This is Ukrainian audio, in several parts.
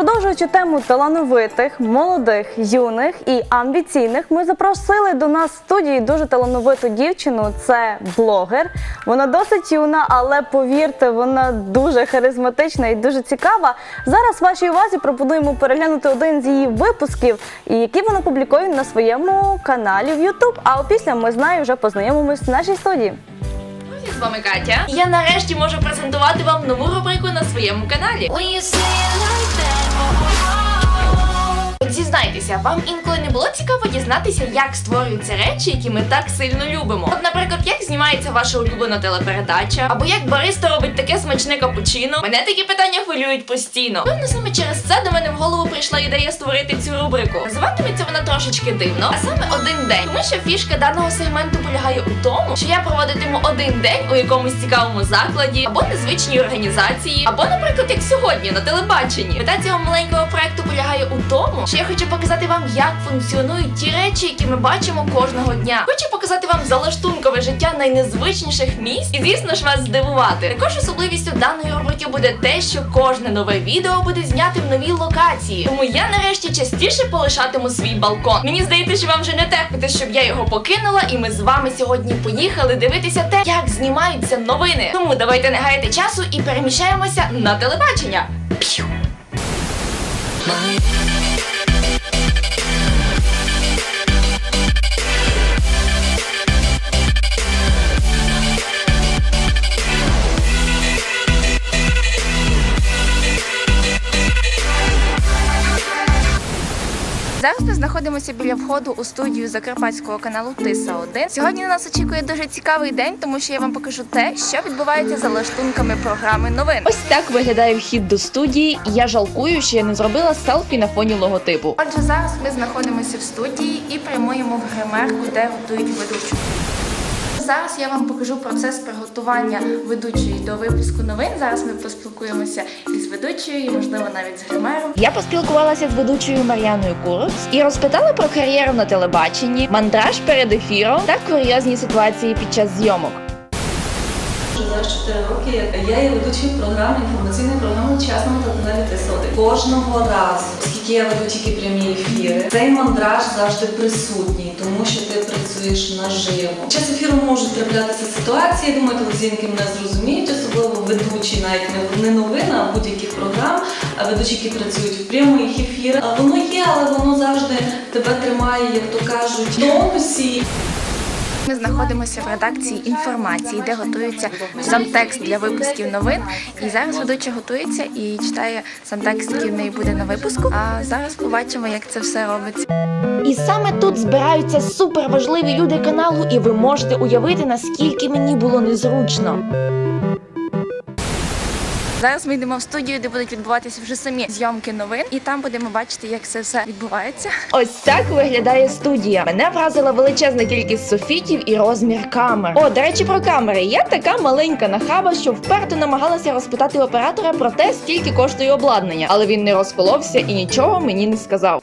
Продовжуючи тему талановитих, молодих, юних і амбіційних, ми запросили до нас в студії дуже талановиту дівчину. Це блогер. Вона досить юна, але повірте, вона дуже харизматична і дуже цікава. Зараз вашій увазі пропонуємо переглянути один з її випусків, які вона публікує на своєму каналі в YouTube. А опісля ми з нею вже познайомимось в нашій студії. З вами Катя. Я нарешті можу презентувати вам нову рубрику на своєму каналі. When you say it like that, oh, oh, oh. От Зізнайтеся, вам інколи не було цікаво дізнатися, як створюються речі, які ми так сильно любимо. От, наприклад, як знімається ваша улюблена телепередача, або як бариста робить таке смачне капучино. Мене такі питання хвилюють постійно. Певно, саме через це до мене в голову прийшла ідея створити цю рубрику. Називатиметься вона трошечки дивно, а саме один день. Тому що фішка даного сегменту полягає у тому, що я проводитиму один день у якомусь цікавому закладі, або незвичній організації, або, наприклад, як сьогодні на телебаченні. Мета цього маленького проекту полягає у тому, що я хочу показати вам, як функціонують ті речі, які ми бачимо кожного дня. Хочу показати вам залаштункове життя найнезвичніших місць і, звісно ж, вас здивувати. Також особливістю даної рубрики буде те, що кожне нове відео буде зняти в новій локації. Тому я нарешті частіше полишатиму свій балкон. Мені здається, що вам вже не терпите, щоб я його покинула, і ми з вами сьогодні поїхали дивитися те, як знімаються новини. Тому давайте не гаяти часу і переміщаємося на телебачення. П'ю. Знаходимося біля входу у студію закарпатського каналу Тиса 1 Сьогодні на нас очікує дуже цікавий день, тому що я вам покажу те, що відбувається за лаштунками програми новин. Ось так виглядає вхід до студії, я жалкую, що я не зробила селфі на фоні логотипу. Отже, зараз ми знаходимося в студії і прямуємо в гримерку, де готують ведучу. Зараз я вам покажу процес приготування ведучої до випуску новин. Зараз ми поспілкуємося із ведучою, і, можливо, навіть з гримером. Я поспілкувалася з ведучою Мар'яною Куруц і розпитала про кар'єру на телебаченні, мандраж перед ефіром та курйозні ситуації під час зйомок. Зараз 4 роки я є ведучою програми, інформаційної програми «Час» на телеканалі Тесоди. Кожного разу, оскільки я веду тільки прямі ефіри, цей мандраж завжди присутній, тому що ти працюєш наживо. Час ефіру можуть траплятися ситуації, я думаю, телевізійники мене зрозуміють, особливо ведучі, навіть не- не новин, а будь-яких програм, а ведучі, які працюють в прямих ефірах. Воно є, але воно завжди тебе тримає, як то кажуть, в тонусі. Ми знаходимося в редакції інформації, де готується сам текст для випусків новин. І зараз ведуча готується і читає сам текст, який в неї буде на випуску. А зараз побачимо, як це все робиться. І саме тут збираються суперважливі люди каналу, і ви можете уявити, наскільки мені було незручно. Зараз ми йдемо в студію, де будуть відбуватися вже самі зйомки новин, і там будемо бачити, як це все відбувається. Ось так виглядає студія. Мене вразила величезна кількість софітів і розмір камер. О, до речі, про камери. Я така маленька нахаба, що вперто намагалася розпитати оператора про те, скільки коштує обладнання, але він не розколовся і нічого мені не сказав.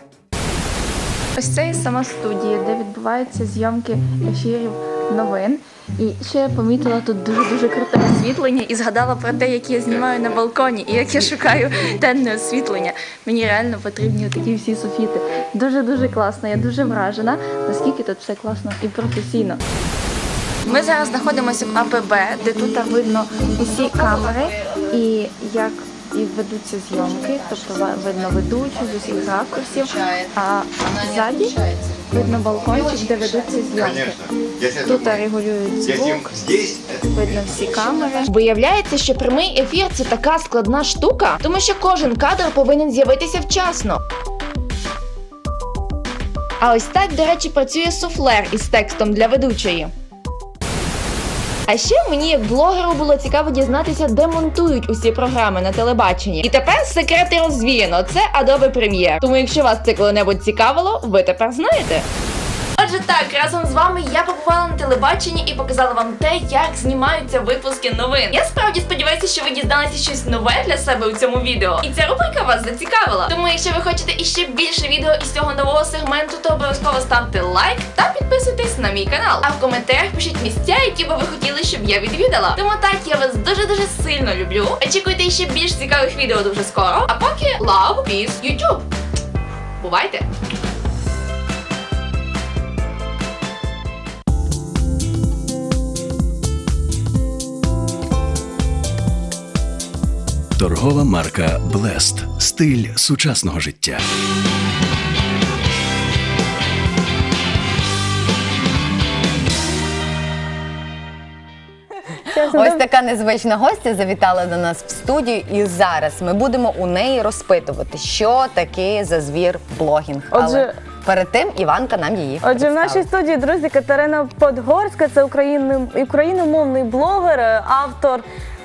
Ось це і сама студія, де відбуваються зйомки ефірів новин. І ще я помітила тут дуже дуже круте освітлення і згадала про те, як я знімаю на балконі і як я шукаю денне освітлення. Мені реально потрібні такі всі софіти. Дуже дуже класно. Я дуже вражена, наскільки тут все класно і професійно. Ми зараз знаходимося в АПБ, де тут видно усі камери і як і ведуться зйомки, тобто видно ведучу з усіх ракурсів, а ззаді видно балкончик, де ведуться зйомки. Тут регулюють звук, видно всі камери. Виявляється, що прямий ефір це така складна штука, тому що кожен кадр повинен з'явитися вчасно. А ось так, до речі, працює суфлер із текстом для ведучої. А ще мені, як блогеру, було цікаво дізнатися, де монтують усі програми на телебаченні. І тепер секрети розвіяно. Це Adobe Premiere. Тому, якщо вас це коли-небудь цікавило, ви тепер знаєте. Отже, так, разом з вами я побувала на телебаченні і показала вам те, як знімаються випуски новин. Я справді сподіваюся, що ви дізналися щось нове для себе у цьому відео. І ця рубрика вас зацікавила. Тому, якщо ви хочете іще більше відео із цього нового сегменту, то обов'язково ставте лайк та підписуйтесь на мій канал. А в коментарях пишіть місця, які би ви хотіли, щоб я відвідала. Тому так, я вас дуже дуже сильно люблю. Очікуйте ще більш цікавих відео дуже скоро. А поки love, peace, YouTube. Бувайте! Торгова марка Блест. Стиль сучасного життя. Ось така незвична гостя завітала до нас в студію, і зараз ми будемо у неї розпитувати, що таке за звір блогінг. Отже- Але перед тим Іванка нам її. Отже, в нашій студії, друзі, Катерина Подгорська, це україн- україномовний блогер, е, автор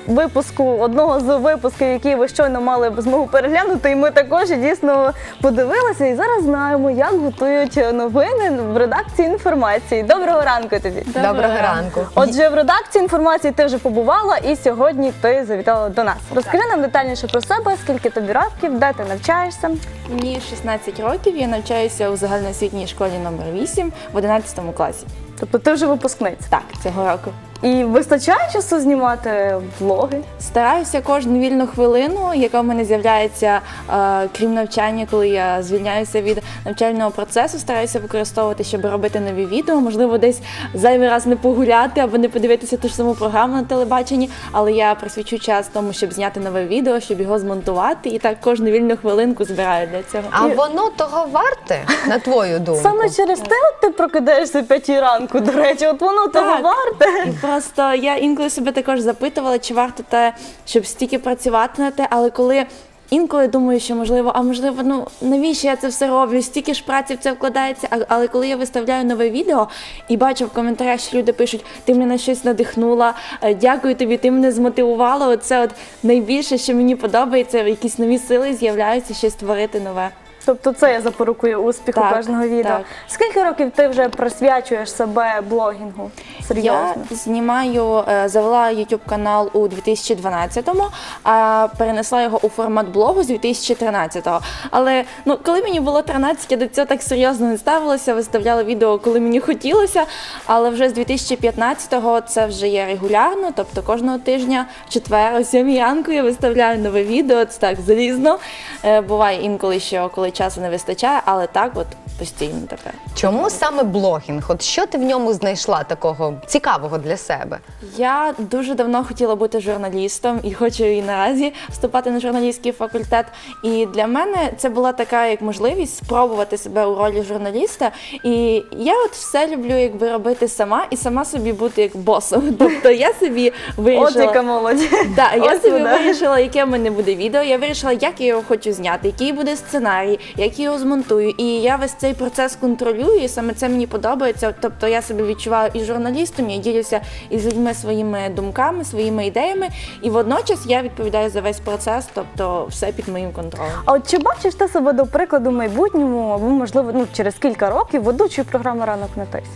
випуску одного з випусків, який ви щойно мали б змогу переглянути. І ми також дійсно подивилися і зараз знаємо, як готують новини в редакції інформації. Доброго ранку тобі. Доброго ранку. Отже, в редакції інформації ти вже побувала, і сьогодні ти завітала до нас. Розкажи нам детальніше про себе, скільки тобі років, де ти навчаєшся. Мені 16 років, я навчаюся у загальноосвітній школі номер 8 в 11 класі. Тобто ти вже випускниця. Так, цього року. І вистачає часу знімати влоги? Стараюся кожну вільну хвилину, яка в мене з'являється, е, крім навчання, коли я звільняюся від навчального процесу, стараюся використовувати, щоб робити нові відео. Можливо, десь зайвий раз не погуляти або не подивитися ту ж саму програму на телебаченні, але я присвячу час тому, щоб зняти нове відео, щоб його змонтувати, і так кожну вільну хвилинку збираю для цього. А воно того варте, на твою думку? Саме через те, от ти прокидаєшся о п'ятій ранку, до речі, от воно того Так. варте. Просто я інколи себе також запитувала, чи варто те, щоб стільки працювати на те, але коли. Інколи думаю, що можливо, а можливо, ну навіщо я це все роблю? Стільки ж праці в це вкладається. А, але коли я виставляю нове відео і бачу в коментарях, що люди пишуть, ти мене на щось надихнула, е, дякую тобі, ти мене змотивувала. Оце от найбільше, що мені подобається, якісь нові сили з'являються, щось створити нове. Тобто це є запорукою успіху Так, кожного відео. так. Скільки років ти вже присвячуєш себе блогінгу? Серйозно? Я знімаю, е, завела YouTube канал у 2012-му, а перенесла його у формат блогу з 2013-го. Але ну, коли мені було 13, я до цього так серйозно не ставилася, виставляла відео, коли мені хотілося. Але вже з 2015-го це вже є регулярно, тобто кожного тижня, в четвер, о 7 ранку я виставляю нове відео, це так залізно. Е, Буває інколи, що коли часу не вистачає, але так от постійно тепер. Чому саме блогінг? От що ти в ньому знайшла такого цікавого для себе? Я дуже давно хотіла бути журналістом і хочу і наразі вступати на журналістський факультет. І для мене це була така як можливість спробувати себе у ролі журналіста. І я от все люблю якби робити сама і сама собі бути як босом. Тобто я собі От вирішила. яка молодь. Так, я собі вона. вирішила, яке в мене буде відео. Я вирішила, як я його хочу зняти, який буде сценарій, як його змонтую. І я весь цей процес контролюю, і саме це мені подобається. Тобто я себе відчуваю і журналістом, я ділюся із людьми своїми думками, своїми ідеями, і водночас я відповідаю за весь процес, тобто все під моїм контролем. А от чи бачиш ти себе до прикладу в майбутньому, або можливо ну через кілька років ведучою програми ранок на тисі?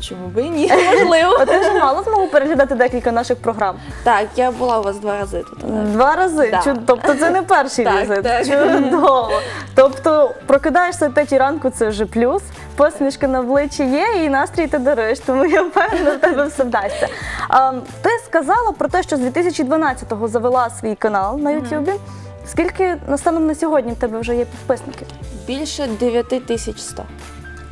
Чому би ні? Можливо. А ти вже мала змогу переглядати декілька наших програм? Так, я була у вас два рази тут. але- Два рази. Да. Чу- Тобто це не перший Так, візит. так. Чудово. Тобто прокидаєшся о п'ятій ранку, це вже плюс. Посмішка на обличчі є і настрій ти даруєш, тому я впевнена, в тебе все вдасться. А, ти сказала про те, що з 2012-го завела свій канал на Ютубі. Скільки настаном на сьогодні в тебе вже є підписників? Більше 9100.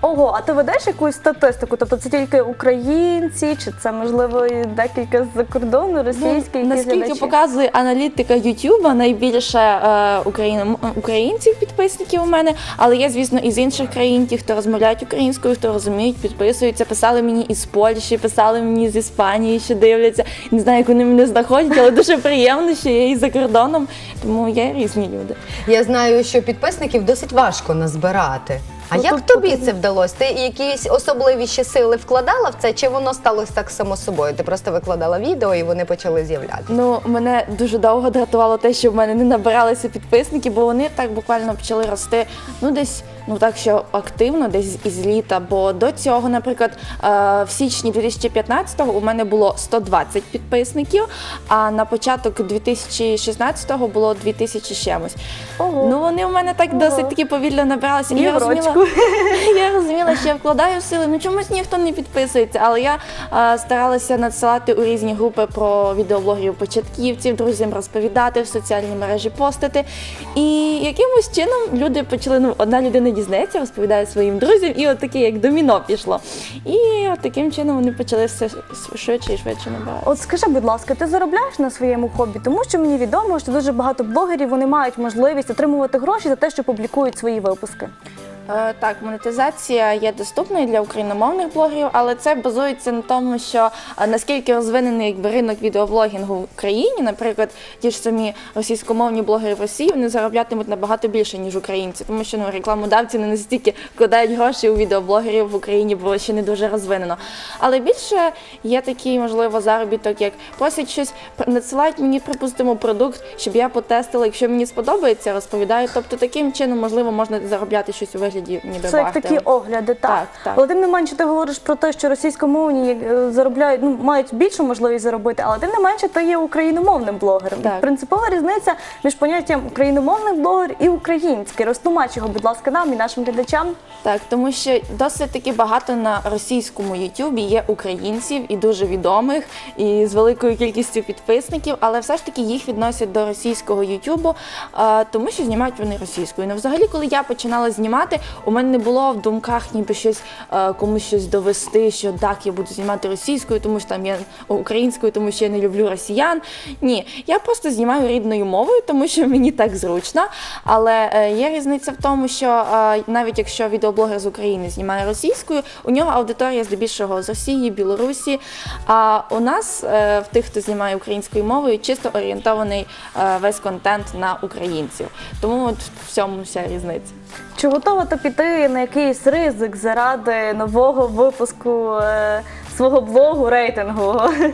Ого, а ти ведеш якусь статистику? Тобто це тільки українці, чи це можливо і декілька з-за кордону, російські Ну, якісь наскільки глядачі? показує аналітика Ютуба, найбільше е, україн- українців підписників у мене, але є, звісно, і з інших країн, ті, хто розмовляють українською, хто розуміють, підписуються. Писали мені із Польщі, писали мені з Іспанії, що дивляться. Не знаю, як вони мене знаходять, але дуже приємно, що я і за кордоном. Тому є різні люди. Я знаю, що підписників досить важко назбирати. А як тобі потрібно- це вдалося? Ти якісь особливі ще сили вкладала в це, чи воно сталося так само собою? Ти просто викладала відео і вони почали з'являтися? Ну, мене дуже довго дратувало те, що в мене не набиралися підписники, бо вони так буквально почали рости ну десь ну так що активно, десь із літа. Бо до цього, наприклад, е, в січні 2015-го у мене було 120 підписників, а на початок 2016-го було 2000 чимось. Ого. Ну вони у мене так досить таки повільно набиралися. І я розуміла, я розуміла, що я вкладаю сили. Ну чомусь ніхто не підписується. Але я е, старалася надсилати у різні групи про відеоблогерів початківців, друзям розповідати в соціальні мережі, постити. І якимось чином люди почали. Ну, одна людина дізнається, розповідає своїм друзям, і от таке як доміно пішло. І от таким чином вони почали все швидше і швидше набирати. От скажи, будь ласка, ти заробляєш на своєму хобі? Тому що мені відомо, що дуже багато блогерів вони мають можливість отримувати гроші за те, що публікують свої випуски. Е, Так, монетизація є доступною для україномовних блогерів, але це базується на тому, що е, наскільки розвинений якби ринок відеоблогінгу в Україні, наприклад, ті ж самі російськомовні блогери в Росії, вони зароблятимуть набагато більше ніж українці, тому що ну рекламодавці не настільки вкладають гроші у відеоблогерів в Україні, бо ще не дуже розвинено. Але більше є такий, можливо, заробіток, як просять щось, надсилають мені, припустимо, продукт, щоб я потестила. Якщо мені сподобається, розповідаю. Тобто таким чином, можливо, можна заробляти щось у вигляді ніби Це як такі огляди, так. Так, так. Але тим не менше, ти говориш про те, що російськомовні е, заробляють, ну мають більшу можливість заробити, але тим не менше, ти є україномовним блогером. Так. Принципова різниця між поняттям україномовний блогер і український. Розтлумач його, будь ласка, нам і нашим глядачам. Так, тому що досить таки багато на російському Ютубі є українців і дуже відомих, і з великою кількістю підписників, але все ж таки їх відносять до російського Ютубу, е, тому що знімають вони російською. Ну, взагалі, коли я починала знімати, у мене не було в думках ніби щось е, комусь щось довести, що так, я буду знімати російською, тому що там я українською, тому що я не люблю росіян. Ні, я просто знімаю рідною мовою, тому що мені так зручно. Але е, є різниця в тому, що е, навіть якщо відеоблогер з України знімає російською, у нього аудиторія здебільшого з Росії, Білорусі. А у нас, в тих, хто знімає українською мовою, чисто орієнтований весь контент на українців. Тому от в цьому вся різниця. Чи готова ти піти на якийсь ризик заради нового випуску е, свого блогу рейтингового?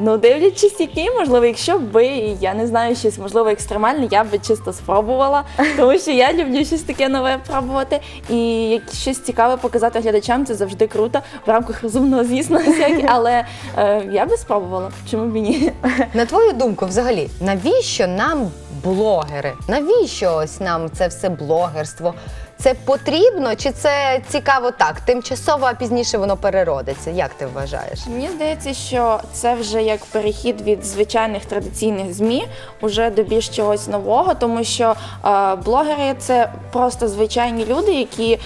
Ну, дивлячись, який, можливо, якщо би я не знаю щось, можливо, екстремальне, я би чисто спробувала, тому що я люблю щось таке нове пробувати. І як щось цікаве показати глядачам, це завжди круто в рамках розумного, звісно, всякі, але е, я би спробувала. Чому б і ні? На твою думку, взагалі, навіщо нам блогери? Навіщо ось нам це все блогерство? Це потрібно чи це цікаво так? Тимчасово, а пізніше воно переродиться. Як ти вважаєш? Мені здається, що це вже як перехід від звичайних традиційних ЗМІ уже до більш чогось нового, тому що е, блогери це просто звичайні люди, які е,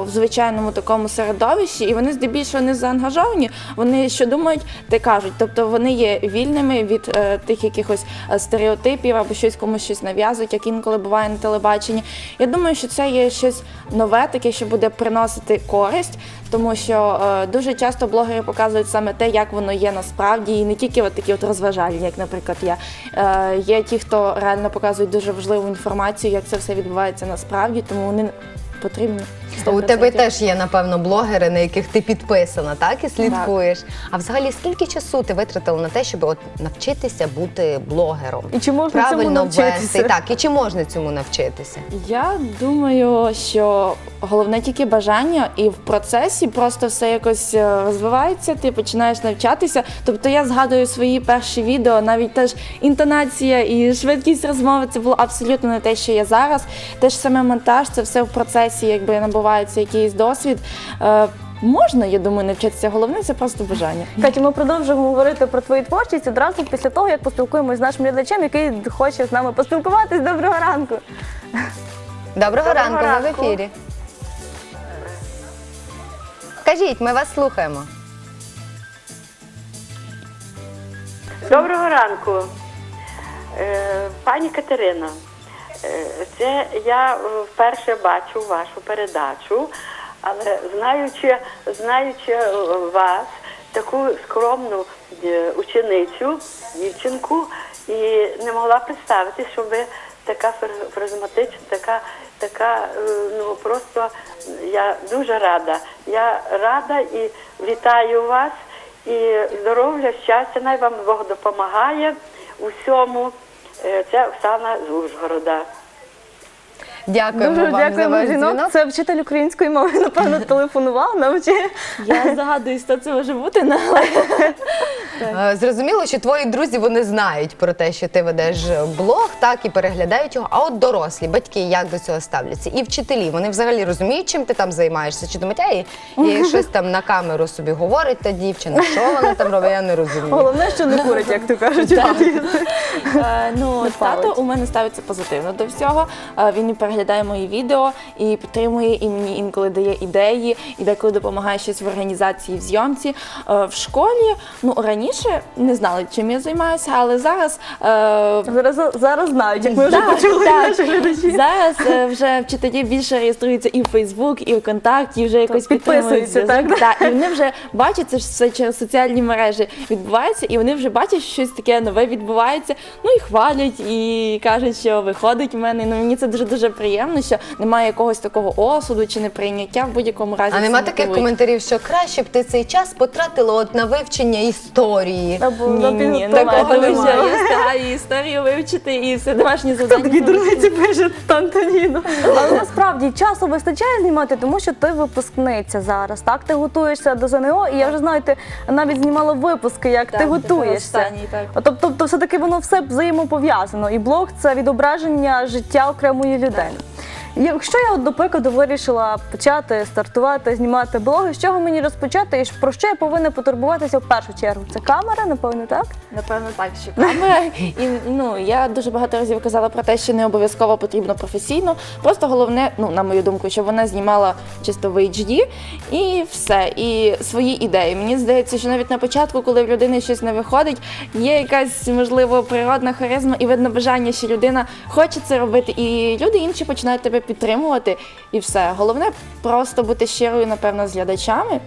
в звичайному такому середовищі, і вони здебільшого не заангажовані. Вони що думають, те кажуть. Тобто вони є вільними від е, тих якихось е, стереотипів або щось комусь щось нав'язують, як інколи буває на телебаченні. Я думаю, що це є щось нове, таке, що буде приносити користь, тому що е, дуже часто блогери показують саме те, як воно є насправді, і не тільки от такі от розважальні, як, наприклад, я. Е, є ті, хто реально показують дуже важливу інформацію, як це все відбувається насправді, тому вони потрібні. У тебе теж є, напевно, блогери, на яких ти підписана, так і слідкуєш. А взагалі, скільки часу ти витратила на те, щоб от навчитися бути блогером? І чи можна цьому Правильно навчитися? вести? Так, і чи можна цьому навчитися? Я думаю, що головне тільки бажання, і в процесі просто все якось е, розвивається, ти починаєш навчатися. Тобто я згадую свої перші відео, навіть теж інтонація і швидкість розмови це було абсолютно не те, що я зараз. Те ж саме монтаж, це все в процесі, якби набувається якийсь досвід. Е, Можна, я думаю, навчитися. Головне це просто бажання. Катя, ми продовжуємо говорити про твою творчість одразу після того, як поспілкуємося з нашим глядачем, який хоче з нами поспілкуватись. Доброго ранку. Доброго, ранку, ми в ефірі. Кажіть, ми вас слухаємо. Доброго ранку, Е, пані Катерина. Е, Це я е, вперше бачу вашу передачу, але знаючи, знаючи е, вас, таку скромну ученицю, дівчинку, і не могла представити, що ви така харизматична, така, така, ну просто я дуже рада. Я рада і вітаю вас. І здоров'я, щастя, най вам Бог допомагає у всьому. Е, Це Оксана з Ужгорода. Дякуємо Дуже вам за дякуємо ваш жінок. дзвінок. Це вчитель української мови, напевно, телефонував, навчив. Я загадую, що це може бути, але Е, Зрозуміло, що твої друзі вони знають про те, що ти ведеш блог, так і переглядають його. А от дорослі батьки як до цього ставляться? І вчителі вони взагалі розуміють, чим ти там займаєшся? Чи думають, ай, і щось там на камеру собі говорить та дівчина? Що вона там робить? Я не розумію. Головне, що не курить, як то кажуть. Е, ну, Не тато палить. у мене ставиться позитивно до всього. Е, Він і переглядає мої відео і підтримує, і мені інколи дає ідеї, і деколи допомагає щось в організації в зйомці. Е, В школі ну раніше не знали, чим я займаюся, але зараз. е, Зараз, зараз знають, як ми вже Так, почули так. наші глядачі. Зараз е, вже вчителі більше реєструються і в Фейсбук, і ВКонтакті, і вже якось підтримують підписуються, зв'язок. так? Так, і вони вже бачать це ж все через соціальні мережі відбувається, і вони вже бачать, що щось таке нове відбувається. Ну і хвалять, і кажуть, що виходить в мене. Ну мені це дуже дуже приємно, що немає якогось такого осуду чи неприйняття в будь-якому разі. А це нема таких мотивує. коментарів, що краще б ти цей час потратила от на вивчення історії. Або Ні, ні, ні, такого Немає. Я встигаю історію вивчити і все домашні завдання. Такі дурниці пише Антоніно. Але насправді часу вистачає знімати, тому що ти випускниця зараз. Так, ти готуєшся до ЗНО, і я вже знаю, ти навіть знімала випуски, як ти готуєшся. останній, так. Тобто, тобто, все-таки воно все взаємопов'язано. І блог це відображення життя окремої людини. Якщо я, от, до прикладу, вирішила почати стартувати, знімати блоги, з чого мені розпочати і про що я повинна потурбуватися в першу чергу? Це камера, напевно, так? Напевно, так, що камера. І ну я дуже багато разів казала про те, що не обов'язково потрібно професійно. Просто головне, ну на мою думку, щоб вона знімала чисто в HD і все. І свої ідеї. Мені здається, що навіть на початку, коли в людини щось не виходить, є якась можливо природна харизма і видно бажання, що людина хоче це робити, і люди інші починають тебе підтримувати. І все. Головне просто бути щирою, напевно, з глядачами.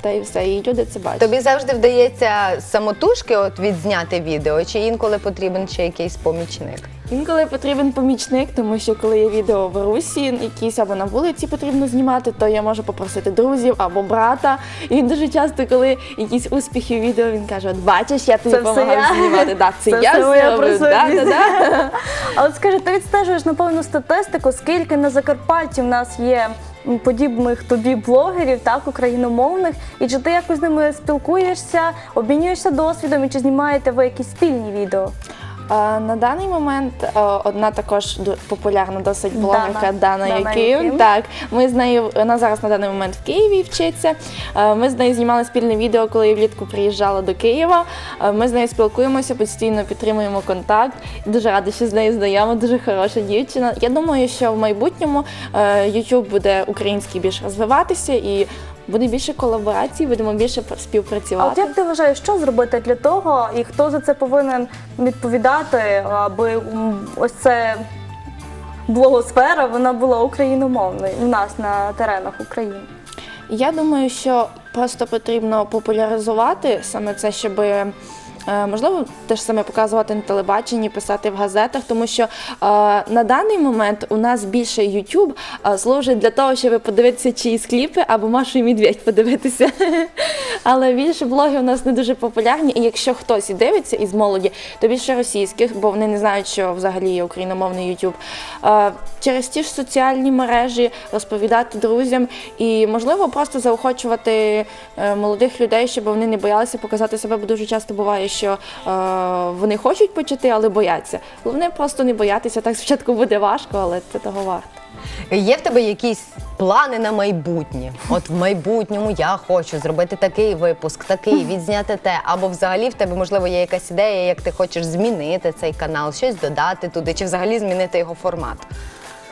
Та і все, і люди це бачать. Тобі завжди вдається самотужки от відзняти відео, чи інколи потрібен ще якийсь помічник? Інколи потрібен помічник, тому що коли є відео в русі, якісь або на вулиці потрібно знімати, то я можу попросити друзів або брата. І він дуже часто, коли якісь успіхи в відео, він каже: От бачиш, я тобі допомагав знімати. Да, це, Це я. Да, да, да. А от скажи, ти відстежуєш напевно статистику, скільки на Закарпатті в нас є подібних тобі блогерів, так, україномовних, і чи ти якось з ними спілкуєшся, обмінюєшся досвідом, і чи знімаєте ви якісь спільні відео? А, На даний момент а, одна також ду- популярна досить блогерка Дана. Дана, Яким. Яким. Так, ми з нею вона зараз на даний момент в Києві вчиться. А, Ми з нею знімали спільне відео, коли я влітку приїжджала до Києва. А, Ми з нею спілкуємося, постійно підтримуємо контакт. Дуже рада, що з нею знайома, дуже хороша дівчина. Я думаю, що в майбутньому е, YouTube буде український більш розвиватися і буде більше колаборацій, будемо більше А співпрацювати. от як ти вважаєш, що зробити для того, і хто за це повинен відповідати, аби м, ось це блогосфера вона була україномовною у нас на теренах України? Я думаю, що просто потрібно популяризувати саме це, щоб можливо те ж саме показувати на телебаченні, писати в газетах, тому що е, на даний момент у нас більше YouTube е, служить для того, щоб подивитися чиїсь кліпи або Машу і Медведь подивитися. Але більше блоги у нас не дуже популярні. І якщо хтось і дивиться із молоді, то більше російських, бо вони не знають, що взагалі є україномовний. Е, Через ті ж соціальні мережі розповідати друзям і, можливо, просто заохочувати е, молодих людей, щоб вони не боялися показати себе, бо дуже часто буває, що е, вони хочуть почати, але бояться. Головне просто не боятися. Так спочатку буде важко, але це того варто. Є в тебе якісь плани на майбутнє? От в майбутньому я хочу зробити такий випуск, такий, відзняти те. Або взагалі в тебе, можливо, є якась ідея, як ти хочеш змінити цей канал, щось додати туди, чи взагалі змінити його формат.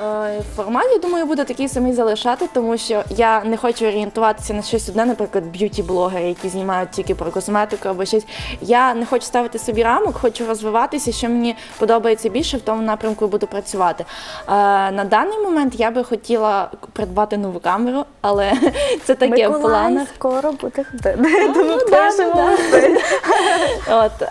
Е, Формат, я думаю, буде такий самий залишати, тому що я не хочу орієнтуватися на щось одне, наприклад, б'юті-блогери, які знімають тільки про косметику або щось. Я не хочу ставити собі рамок, хочу розвиватися, що мені подобається більше, в тому напрямку буду працювати. Е, На даний момент я би хотіла придбати нову камеру, але це таке в Миколай планах. скоро буде ходити. Тому ну От е,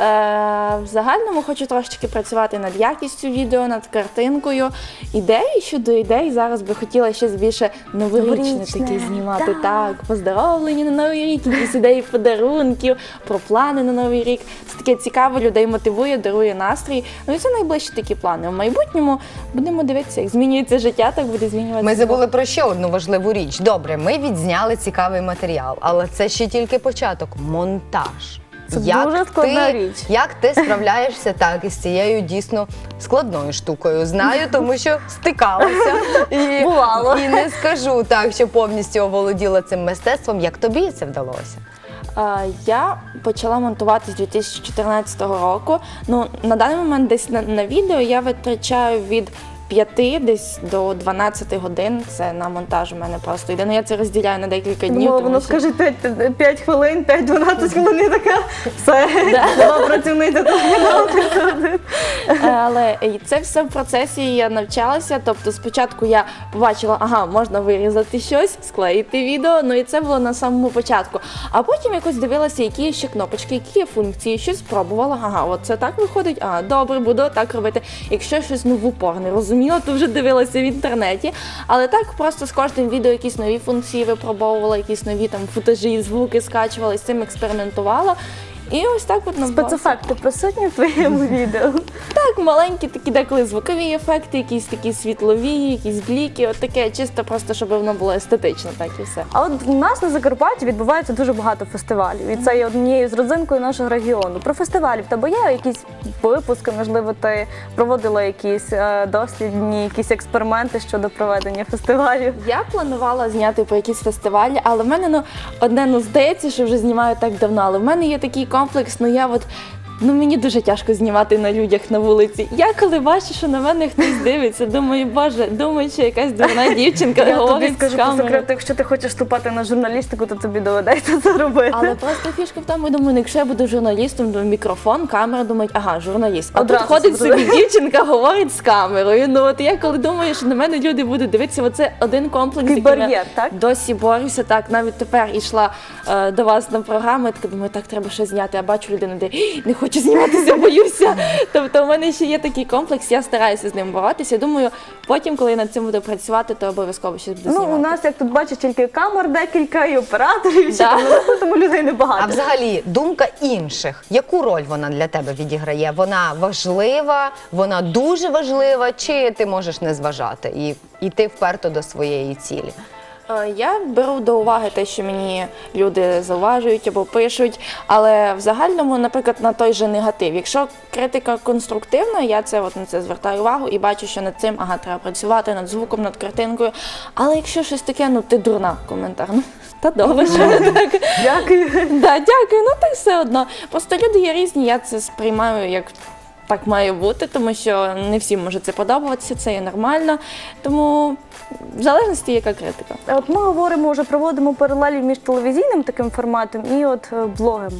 в загальному хочу трошечки працювати над якістю відео, над картинкою. Ідеї щодо ідей зараз би хотіла щось більше новорічне таке знімати. так. Так, поздоровлення на новий рік, якісь ідеї подарунків, про плани на новий рік. Це таке цікаво, людей мотивує, дарує настрій. Ну і це найближчі такі плани. В майбутньому будемо дивитися, як змінюється життя, так буде змінюватися. Ми забули про ще одну важливу річ. Добре, ми відзняли цікавий матеріал, але це ще тільки початок монтаж. Це дуже складна ти, річ. Як ти справляєшся так із цією дійсно складною штукою? Знаю, тому що стикалася і, Бувало. і не скажу так, що повністю оволоділа цим мистецтвом. Як тобі це вдалося? Я почала монтувати з 2014 року. Ну, на даний момент десь на, на відео я витрачаю від 5 десь до 12 годин. Це на монтаж у мене просто йде. Ну я це розділяю на декілька днів. Думала, воно що- скаже 5, 5 хвилин, 5-12 хвилин і така. Все, нова працівниця телеканалу. Е, Але і це все в процесі я навчалася. Тобто, спочатку я побачила, ага, можна вирізати щось, склеїти відео. Ну і це було на самому початку. А потім якось дивилася, які є ще кнопочки, які є функції, щось спробувала. Ага, от це так виходить. Ага, добре, буду так робити. Якщо щось ну в упор не розуміла, то вже дивилася в інтернеті. Але так просто з кожним відео якісь нові функції випробовувала, якісь нові там футажі, звуки скачувала, з цим експериментувала. І ось так от набралася. Спецефекти присутні в твоєму відео. Так, маленькі такі деколи звукові ефекти, якісь такі світлові, якісь бліки, от таке, чисто просто, щоб воно було естетично, так і все. А от у нас на Закарпатті відбувається дуже багато фестивалів, і це є однією з родзинкою нашого регіону. Про фестивалі в тебе є якісь випуски, можливо, ти проводила якісь е, дослідні, якісь експерименти щодо проведення фестивалів. Я планувала зняти по якісь фестивалі, але в мене ну одне ну здається, що вже знімаю так давно. Але в мене є такий комплекс, ну я от. Ну мені дуже тяжко знімати на людях на вулиці. Я коли бачу, що на мене хтось дивиться, думаю, боже, думаю, що якась дурна дівчинка Я тобі говорить скажу по секрету, якщо ти хочеш вступати на журналістику, то тобі доведеться це робити. Але просто фішка в тому, я думаю, ну, якщо я буду журналістом, то мікрофон, камера, думають, ага, журналіст. А Одразу тут ходить собі собі дівчинка, говорить з камерою. Ну от я коли думаю, що на мене люди будуть дивитися, оце один комплекс, Такий яким я бар'єр, так? досі борюся. Так, навіть тепер йшла е, до вас на програму, я така думаю, так треба щось зняти. Я бачу людину, де «Ій, не хочу зніматися, боюся. Тобто, в мене ще є такий комплекс, я стараюся з ним боротися. Думаю, потім, коли я над цим буду працювати, то обов'язково щось буду Ну, знімати. у нас, як тут бачиш, тільки камер декілька і операторів, Да. там, тому людей А взагалі, думка інших, яку роль вона для тебе відіграє? Вона важлива, вона дуже важлива, чи ти можеш не зважати і йти вперто до своєї цілі? Е, Я беру до уваги те, що мені люди зауважують або пишуть, але в загальному, наприклад, на той же негатив. Якщо критика конструктивна, я це от на це звертаю увагу і бачу, що над цим ага, треба працювати над звуком, над картинкою. Але якщо щось таке, ну ти дурна коментар. Ну та добре, що так. Дякую. Да, дякую. Ну так все одно. Просто люди є різні, я це сприймаю як. Так має бути, тому що не всім може це подобатися, це є нормально. Тому в залежності яка критика. От ми говоримо, вже проводимо паралелі між телевізійним таким форматом і от е, блогами.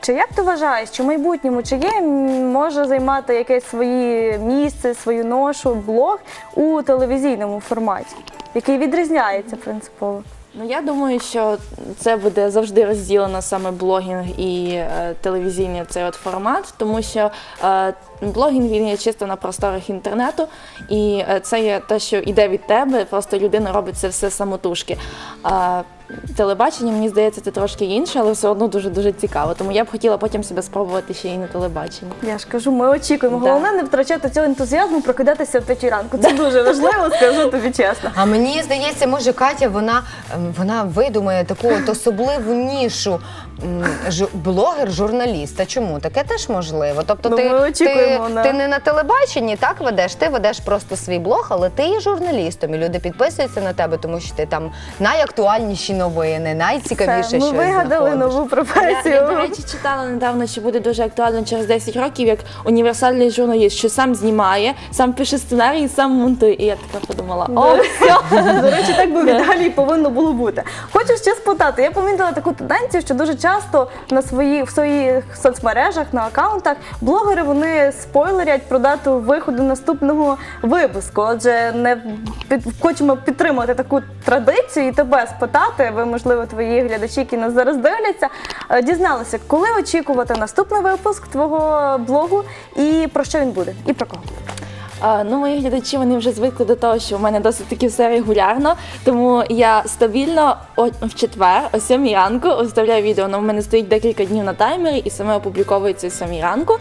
Чи як ти вважаєш, чи в майбутньому чи є може займати якесь своє місце, свою ношу блог у телевізійному форматі, який відрізняється принципово? Ну я думаю, що це буде завжди розділено саме блогінг і е, телевізійний цей от формат, тому що е, блогінг він є чисто на просторах інтернету, і е, це є те, що йде від тебе, просто людина робить це все самотужки. А телебачення, мені здається, це трошки інше, але все одно дуже дуже цікаво. Тому я б хотіла потім себе спробувати ще і на телебаченні. Я ж кажу, ми очікуємо. Да. Головне не втрачати цього ентузіазму, прокидатися в п'ятій ранку. Це дуже важливо, скажу тобі чесно. А мені здається, може Катя вона, ем, вона видумає таку от особливу нішу м, жу- блогер-журналіст. А чому? Таке теж можливо. Тобто Ну, ти, ми очікуємо ти, на- ти не на телебаченні так ведеш, ти ведеш просто свій блог, але ти є журналістом, і люди підписуються на тебе, тому що ти там найактуальніші новини, найцікавіше Все, ми вигадали знаходиш. нову професію. я, до речі, читала недавно, що буде дуже актуально через 10 років, як універсальний журналіст, що сам знімає, сам пише сценарій, сам монтує. І я така подумала, о, До речі, так би в ідеалі повинно було бути. Хочу ще спитати. Я помітила таку тенденцію, що дуже часто на свої в своїх соцмережах на акаунтах блогери вони спойлерять про дату виходу наступного випуску. Отже, не під, хочемо підтримати таку традицію і тебе спитати. Ви, можливо, твої глядачі, які нас зараз дивляться, е, дізналися, коли очікувати наступний випуск твого блогу і про що він буде, і про кого. Ну, мої глядачі вони вже звикли до того, що в мене досить таки все регулярно, тому я стабільно о, в четвер, о 7 ранку, виставляю відео. Воно в мене стоїть декілька днів на таймері і саме опубліковується о 7 ранку.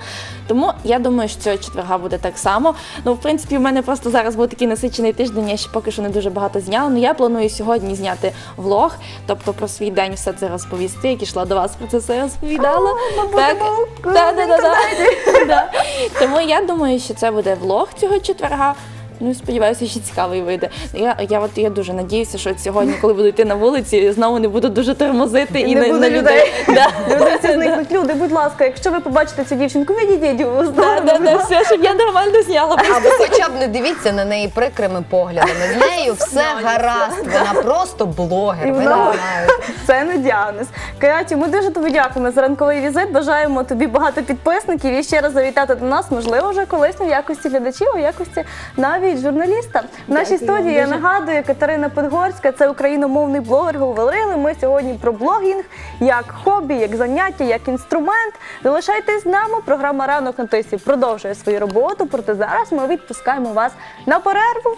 Тому я думаю, що цього четверга буде так само. Ну, в принципі, в мене просто зараз був такий насичений тиждень, я ще поки що не дуже багато зняла. Ну я планую сьогодні зняти влог, тобто про свій день все це розповісти, як ішла до вас про це все розповідала. так, да, да, да, да. Да. Тому я думаю, що це буде влог цього четверга. Ну сподіваюся, що цікавий вийде. Я, я от я дуже надіюся, що сьогодні, коли буду йти на вулиці, знову не буду дуже тормозити і, не на, буде на людей. Да. Люди зникнуть. Люди, будь ласка, якщо ви побачите цю дівчинку, відійдіть у Да, да, да, все, щоб я нормально зняла. Або хоча б не дивіться на неї прикрими поглядами. З нею все гаразд. Вона просто блогер. Ви вона- не. Це не діагноз. Катю, ми дуже тобі дякуємо за ранковий візит. Бажаємо тобі багато підписників і ще раз завітати до нас, можливо, вже колись не в якості глядачів, в якості навіть журналіста. В нашій студії я нагадую Катерина Подгорська, це україномовний блогер. Говорили ми сьогодні про блогінг як хобі, як заняття, як інструмент. Залишайтесь з нами. Програма Ранок на тисі продовжує свою роботу. Проте зараз ми відпускаємо вас на перерву.